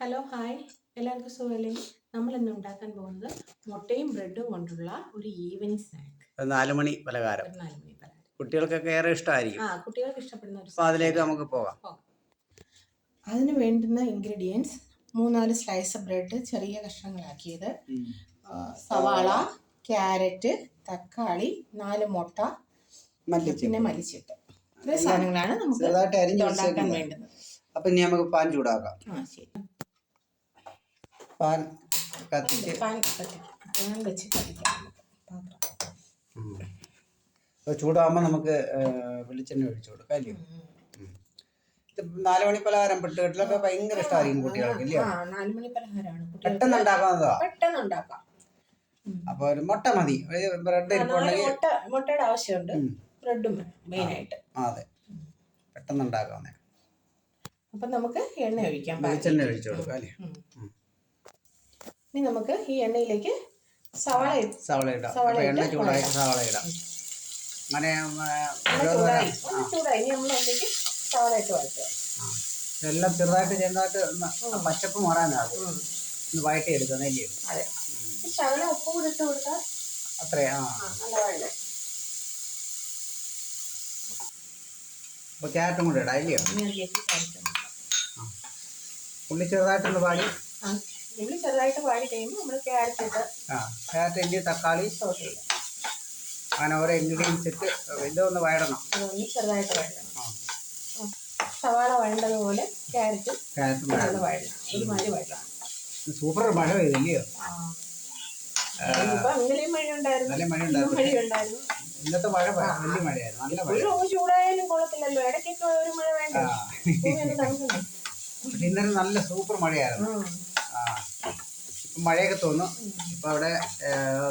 Hello hi എല്ലാവർക്കും സുഖമല്ലേ? നമ്മൾ ഇന്ന് ഉണ്ടാക്കാൻ പോകുന്നത് മുട്ടയും ബ്രെഡും കൊണ്ടുള്ള ഒരു ഈവനിങ് സ്നാക്ക് നാലുമണി നാല് മണി പലഹാരം. ഒരു നാല് മണി പലഹാരം. കുട്ടികൾക്കൊക്കെ ഏറെ ഇഷ്ടമായിരിക്കും. ആ കുട്ടികൾക്ക് ഇഷ്ടപ്പെടുന്ന ഒരു അതിലേക്ക് നമുക്ക് പോകാം. അതിന് വേണ്ടുന്ന ഇൻഗ്രീഡിയൻസ് മൂന്നാൽ സ്ലൈസ് ബ്രെഡ് ചെറിയ കഷ്ണങ്ങളാക്കിയത്. സവാള ക്യാരറ്റ് തക്കാളി നാല് മുട്ട പിന്നെ മല്ലിച്ചിട്ട് ഇത്രയും സാധനങ്ങളാണ് നമുക്ക് ഉണ്ടാക്കാൻ വേണ്ടുന്നത്. അപ്പം ഇനി നമുക്ക് പാൻ ചൂടാക്കാം. ആ ശരി. പാൻ കത്തിച്ച് പാൻ വെച്ച് കത്തിക്കാം. പാത്രം. അപ്പോൾ ചൂടാകുമ്പോൾ നമുക്ക് വെളിച്ചെണ്ണ ഒഴിച്ചു കൊടുക്കാം അല്ലയോ നാലുമണി നാല് മണി പലഹാരം പെട്ടുകെട്ടിലൊക്കെ ഭയങ്കര ഇഷ്ടമായിരിക്കും കുട്ടികൾക്ക് ഇല്ലയോ പലഹാരമാണ് പെട്ടെന്ന് ഉണ്ടാക്കാവുന്നതാ പെട്ടെന്ന് ഉണ്ടാക്കാം അപ്പോൾ ഒരു മുട്ട മതി. ബ്രെഡ് ഇരിപ്പുണ്ടെങ്കിൽ മുട്ടയുടെ ആവശ്യമുണ്ട്. ബ്രെഡും അതെ. പെട്ടെന്ന് ഉണ്ടാക്കാവുന്നേ അപ്പൊ നമുക്ക് എണ്ണ ഒഴിക്കാം വെളിച്ചെണ്ണ ഒഴിച്ചു കൊടുക്കാം അല്ലേ. ഇനി നമുക്ക് ഈ എണ്ണയിലേക്ക് സവാള സവാള ഇടാം. സവാള എണ്ണ ചൂടായി. സവാള ഇടാം. അങ്ങനെ ഏഹ്, ഒന്ന് ഓരോന്നോരോ- ചൂടായി. ആ ഒന്ന് ചൂടായി. ഇനി നമ്മൾ അതിലേക്ക് സവാള ഇട്ട് വഴറ്റുക. ആ. ഇതെല്ലാം ചെറുതായിട്ട് ചെറുതായിട്ട് പച്ചപ്പ് മാറാനാകും വയറ്റി ഒന്ന് വഴറ്റി എടുക്കുന്നല്ലേ അതെ. ഈ ശകലം ഉപ്പ് കൂടി ഇട്ട് കൊടുത്താൽ അത്രേ ആ. ആ, അപ്പോൾ ക്യാരറ്റും കൂടെ ഇടാം ഇല്ലയോ? ഉള്ളി ചെറുതായിട്ടൊന്ന് പാടി ഉള്ളി ചെറുതായിട്ട് വാടി കഴിയുമ്പോൾ നമ്മൾ ക്യാരറ്റ് ഇട്ട് ആ ക്യാരറ്റ് ഇഞ്ചി തക്കാളി സോസ് അങ്ങനെ ഓരോ ഇൻഗ്രീഡിയൻസ് ഇട്ട് ഇതൊന്ന് വഴടണം ചെറുതായിട്ട് വഴടണം സവാള വഴണ്ടതുപോലെ ക്യാരറ്റ് ക്യാരറ്റും അത് വഴടണം വഴറ്റണം ഒരുമാതിരി വഴറ്റണം സൂപ്പർ മഴ പെയ്തില്ലയോ? ഇന്നലെയും മഴ ഉണ്ടായിരുന്നു മഴ ഉണ്ടായിരുന്നു ഇന്നത്തെ മഴ വലിയ മഴയായിരുന്നു. നല്ല മഴ. ചൂടായാലും ഇടയ്ക്കൊക്കെ ഒരു മഴ വേണ്ട? ഇന്നലെ നല്ല സൂപ്പർ മഴയായിരുന്നു. ആ മഴയൊക്കെ തോന്നും. ഇപ്പം അവിടെ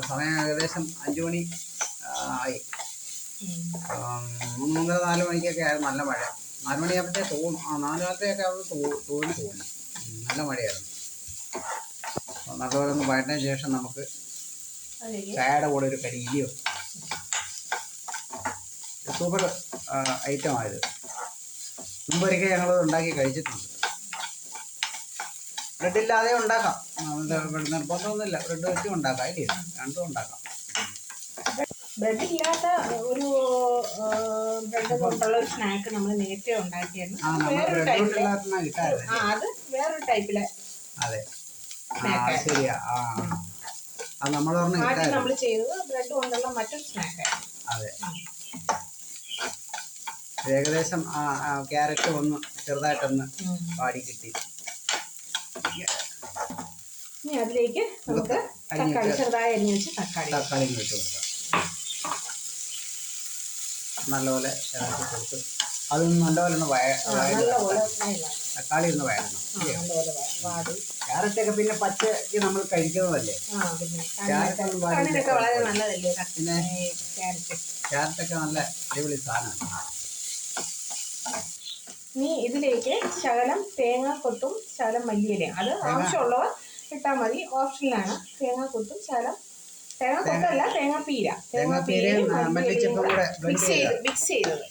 സമയം ഏകദേശം അഞ്ച് മണി ആയി. മൂന്നര നാല് മണിക്കൊക്കെ ആയിരുന്നു നല്ല മഴ. നാല് മണിയാകുമ്പോഴത്തേ തോന്നും. ആ നാല് കാലത്തെയൊക്കെ അവിടെ തോന്നി തോന്നും നല്ല മഴയായിരുന്നു. നല്ലപോലെ ഒന്ന് വയറ്റിന് ശേഷം നമുക്ക് ചായയുടെ കൂടെ ഒരു കരിയിലോ സൂപ്പർ ഐറ്റമായത് മുമ്പൊരിക്കൽ ഞങ്ങൾ ഉണ്ടാക്കി കഴിച്ചിട്ടുണ്ട്. ബ്രെഡ് ഇല്ലാതെ ഉണ്ടാക്കാം നിർബന്ധമൊന്നുമില്ല. ബ്രെഡ് വെച്ചും ഉണ്ടാക്കാം ഇല്ലേ. രണ്ടും ഉണ്ടാക്കാം. ബ്രെഡ് ഇല്ലാത്ത ഒരു ബ്രെഡ് കൊണ്ടുള്ള ഒരു സ്നാക്ക് നമ്മൾ നേരത്തെ ഉണ്ടാക്കിയായിരുന്നു. അത് വേറൊരു ടൈപ്പിൽ ആ അത് വേറൊരു ടൈപ്പിലെ അതെ. ആ അത് ശരിയാ. ആ അത് നമ്മൾ പറഞ്ഞ ആദ്യം കിട്ടാറില്ല നമ്മൾ ചെയ്തത് ബ്രെഡ് കൊണ്ടുള്ള മറ്റൊരു സ്നാക്ക് അതെ. ഏകദേശം ക്യാരറ്റ് ഒന്ന് ചെറുതായിട്ടൊന്ന് പാടി കിട്ടി. ഇനി അതിലേക്ക് നമുക്ക് തക്കാളി ചെറുതായി അരിഞ്ഞ് വെച്ച് തക്കാളി. തക്കാളി കൊടുക്കാം. നല്ലപോലെ അത് കൊടുത്ത് നല്ലപോലെ ഒന്ന് വയ. തക്കാളി. ഒന്ന് വയറണം. ക്യാരറ്റൊക്കെ പിന്നെ പച്ചക്ക് നമ്മൾ കഴിക്കുന്നതല്ലേ? പിന്നെ ക്യാരറ്റൊക്കെ നല്ല അടിപൊളി സാധനമാണ്. ഇനി ഇതിലേക്ക് ശകലം തേങ്ങാക്കൊത്തും ശകലം മല്ലിയിലയും. അത് ആവശ്യമുള്ളവർ ഇട്ടാൽ മതി. ഓപ്ഷനിലാണ്. തേങ്ങാക്കൊത്തും ശകലം. തേങ്ങ തേങ്ങാപ്പീര തേങ്ങ പീര. മിക്സ് ചെയ്ത് മിക്സ് ചെയ്തത്.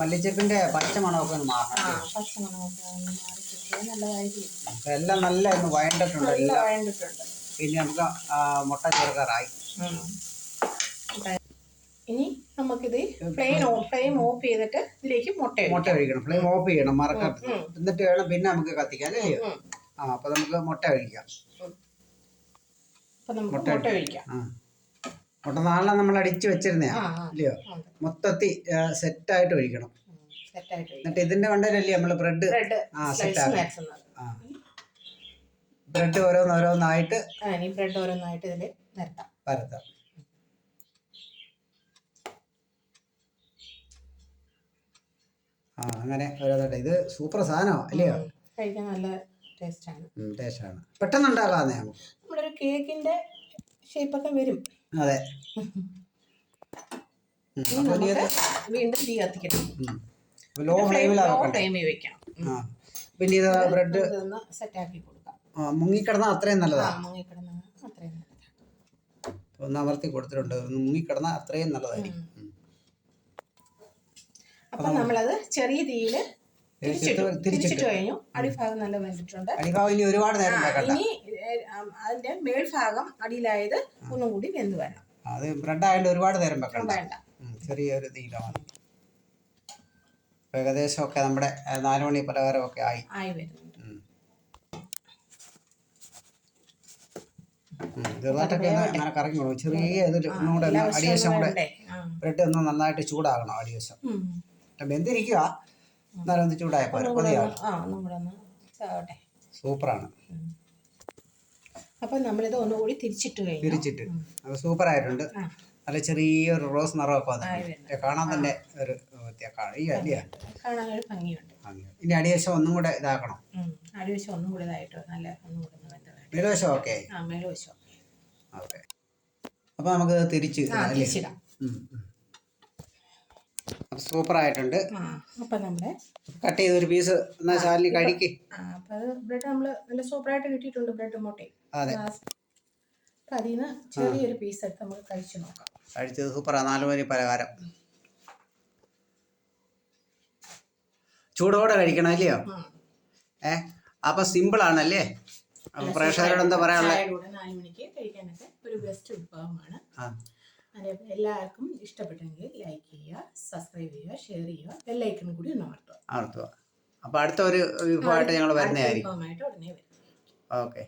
മല്ലിച്ചപ്പിന്റെ ഒന്ന് മാറണം. പച്ചമണമൊക്കെ ഒന്ന് മാറി നല്ലതായിരിക്കും. എല്ലാം നല്ല ഒന്ന് വഴണ്ടിട്ടുണ്ട് നല്ല എല്ലാം. വഴണ്ടിട്ടുണ്ട്. പിന്നെ നമുക്ക് മുട്ട ചേർക്കാറായി. ഇനി നമുക്കിത് ഫ്ലെയിം ഓഫ് ഫ്ലെയിം ഓഫ് ചെയ്തിട്ട് ഇതിലേക്ക് മുട്ട. മുട്ട ഒഴിക്കണം. ഫ്ലെയിം ഓഫ് ചെയ്യണം മറക്കരുത് എന്നിട്ട് വേണം പിന്നെ നമുക്ക് കത്തിക്കാൻ അല്ലേ? ആ അപ്പൊ നമുക്ക് മുട്ട ഒഴിക്കാം. മുട്ട ഒഴിക്കാം. മുട്ട നാളെ നമ്മൾ അടിച്ചു വെച്ചിരുന്നേ അല്ലയോ മൊത്തത്തി ഇല്ലയോ? ആയിട്ട് മൊത്തത്തിൽ സെറ്റായിട്ട് ഒഴിക്കണം. എന്നിട്ട് ഇതിന്റെ കൊണ്ടല്ലേ നമ്മൾ ബ്രെഡ്? ആ സെറ്റ് സെറ്റാക്കാം ആ. ബ്രെഡ് ഓരോന്നോരോന്നായിട്ട് ബ്രെഡ് ഓരോന്നായിട്ട് ഇതിൽ നിരത്താം. പരത്താം. ആ അങ്ങനെ ഓരോന്നായിട്ട് ഇത് സൂപ്പർ സാധനമാണ് അല്ലയോ? കഴിക്കാൻ നല്ല ടേസ്റ്റാണ്. ടേസ്റ്റാണ്. പെട്ടെന്ന് നമുക്ക് നമ്മുടെ ഒരു കേക്കിന്റെ ഷേപ്പൊക്കെ വരും. അതെ. വീണ്ടും തീ കത്തിക്കണം ലോ ഫ്ലെയിമിൽ വെക്കണം പിന്നെ ഇത് ബ്രെഡ് ഇതൊന്ന് സെറ്റാക്കി കൊടുക്കാം. മുങ്ങിക്കിടന്നാൽ അത്രയും നല്ലതാണ് മുങ്ങിക്കിടന്ന അത്രയും നല്ലതാണ് ഒന്ന് അമർത്തി കൊടുത്തിട്ടുണ്ട്. ഒന്ന് മുങ്ങിക്കിടന്നാൽ അത്രയും നല്ലതായിരിക്കും. അപ്പം നമ്മളത് ചെറിയ തീയിൽ തിരിച്ചിട്ടു കഴിഞ്ഞു. അടിഭാഗം നല്ല വെന്തിട്ടുണ്ട്. ഇനി ഒരുപാട് നേരം ഇനി അതിന്റെ മേൽഭാഗം അടിയിലായത് ഒന്നും കൂടി വെന്ത് വരണം. അത് ബ്രെഡ് ആയതുകൊണ്ട് ഒരുപാട് നേരം വെക്കണം വേണ്ട. ചെറിയൊരു തീയിലാണ് ഏകദേശം ഒക്കെ നമ്മുടെ ആ, നാല് മണി പലഹാരമൊക്കെ ആയി. ആയി വരുന്നുണ്ട്. ഉം. ഉം, ചെറുതായിട്ടൊക്കെ ഒന്ന് അങ്ങനെ കറങ്ങി കൊടുക്കും ചെറിയ ഇതിൽ ഒന്നും കൂടെ എല്ലാ ഒന്ന് വശവും അടിവശം കൂടെ ബ്രെഡ് ഒന്ന് നന്നായിട്ട് ചൂടാകണം അടിവശം ഉം. വെന്തിരിക്കുക എന്നാലും ഒന്ന് ചൂടായ പോലെ മതിയാവും സൂപ്പറാണ്. അപ്പൊ നമ്മളിത് ഒന്നുകൂടി തിരിച്ചിട്ട് കഴിഞ്ഞു. തിരിച്ചിട്ട്. അത് സൂപ്പറായിട്ടുണ്ട്. നല്ല ചെറിയൊരു റോസ് നിറമൊക്കെ വന്നിട്ടുണ്ട്. കാണാൻ തന്നെ ഒരു കാണാൻ ഈ അല്ലേ കാണാൻ ഒരു ഭംഗിയുണ്ട്. ഇനി അടിവശം ഒന്നും കൂടെ ഇതാക്കണം. അടിവശം ഒന്നും കൂടെ ഇതായിട്ടോ നല്ല ഒന്നും കൂടെ ഓക്കെ. ആ മേൽവശം ഓക്കെ. അപ്പൊ നമുക്ക് തിരിച്ച് തിരിച്ചിടാം. സൂപ്പറായിട്ടുണ്ട്. ആയിട്ടുണ്ട് അപ്പൊ നമ്മുടെ കട്ട് ചെയ്ത ഒരു പീസ് എന്നാ ശാലിനി കഴിക്ക് അപ്പൊ അത് ബ്രെഡ് നമ്മൾ നല്ല സൂപ്പറായിട്ട് കിട്ടിയിട്ടുണ്ട് ബ്രെഡ് മുട്ടയും അതെ. അപ്പൊ അതിൽ നിന്ന് ചെറിയൊരു പീസ് എടുത്ത് നമുക്ക് കഴിച്ചു നോക്കാം. കഴിച്ചത് സൂപ്പറാണ് നാല് മണി പലഹാരം. ചൂടോടെ കഴിക്കണം അല്ലയോ? ഏ അപ്പൊ സിമ്പിൾ ആണല്ലേ? അപ്പൊ പ്രേക്ഷകരോട് എന്താ പറയാനുള്ളത്? നാല് മണിക്ക് കഴിക്കാനൊക്കെ ഒരു ബെസ്റ്റ് വിഭവമാണ് അതേപോലെ എല്ലാവർക്കും ഇഷ്ടപ്പെട്ടെങ്കിൽ ലൈക്ക് ചെയ്യുക സബ്സ്ക്രൈബ് ചെയ്യുക ഷെയർ ചെയ്യുക ബെല്ലൈക്കൺ കൂടി ഒന്ന് അമർത്തുക. അമർത്തുക. അപ്പൊ അടുത്ത ഒരു വിഭവമായിട്ട് ഞങ്ങൾ വരുന്നതായിരിക്കും. വിഭവമായിട്ട് ഉടനെ വരും. ഓക്കെ